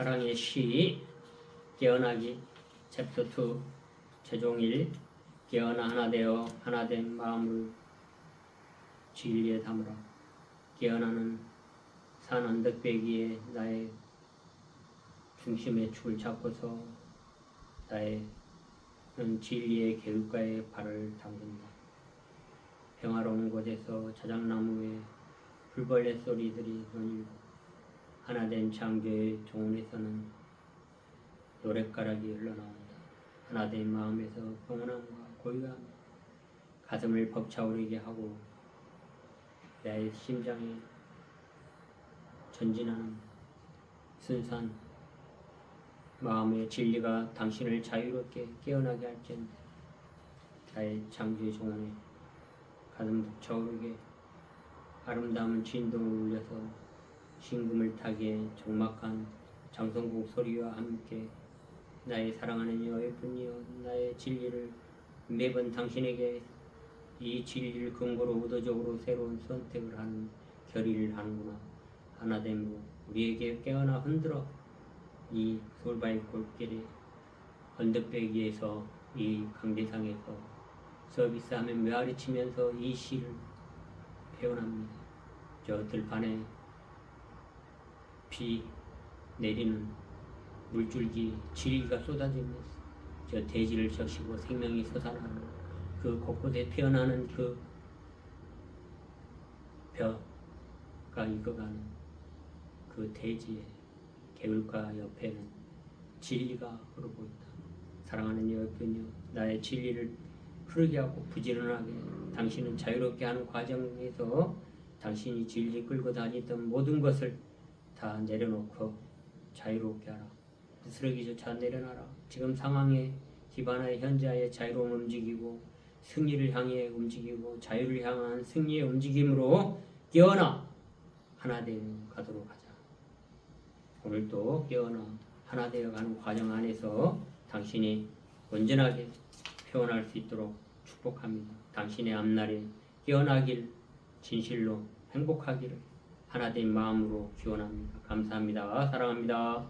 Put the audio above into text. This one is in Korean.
사랑의 시 깨어나기 챕터 2 최종 1 깨어나 하나 되어 하나 된 마음을 진리에 담으라 깨어나는 산 언덕배기에 나의 중심의 축을 잡고서 나의 는 진리의 계율가에 발을 담근다. 평화로운 곳에서 자작나무에 불벌레 소리들이 눈일고 하나 된 창조의 종원에서는 노랫가락이 흘러나온다. 하나 된 마음에서 평온함과 고요함 가슴을 벅차오르게 하고 나의 심장에 전진하는 순수한 마음의 진리가 당신을 자유롭게 깨어나게 할지언다. 나의 창조의 종원에 가슴 벅차오르게 아름다운 진동을 울려서 신금을 타기에 적막한 장성국 소리와 함께 나의 사랑하는 여예쁜이여 나의 진리를 매번 당신에게 이 진리를 근거로 의도적으로 새로운 선택을 하는 결의를 하는구나 하나된 무 우리에게 깨어나 흔들어 이 솔바이 골길에 언덕배기에서 이 강대상에서 서비스하면 메아리 치면서 이 시를 표현합니다. 저 들판에 비 내리는 물줄기 진리가 쏟아지면서 저 대지를 적시고 생명이 솟아나는 그 곳곳에 피어나는 그 벼가 익어가는 그 대지의 개울가 옆에는 진리가 흐르고 있다. 사랑하는 여편이여 나의 진리를 흐르게 하고 부지런하게 당신은 자유롭게 하는 과정에서 당신이 진리 끌고 다니던 모든 것을 다 내려놓고 자유롭게 하라. 부스러기조차 내려놔라. 지금 상황에 기반하에 현재의 자유로움 움직이고 승리를 향해 움직이고 자유를 향한 승리의 움직임으로 깨어나 하나 되어 가도록 하자. 오늘도 깨어나 하나 되어 가는 과정 안에서 당신이 온전하게 표현할 수 있도록 축복합니다. 당신의 앞날에 깨어나길 진실로 행복하기를 하나 된 마음으로 기원합니다. 감사합니다. 사랑합니다.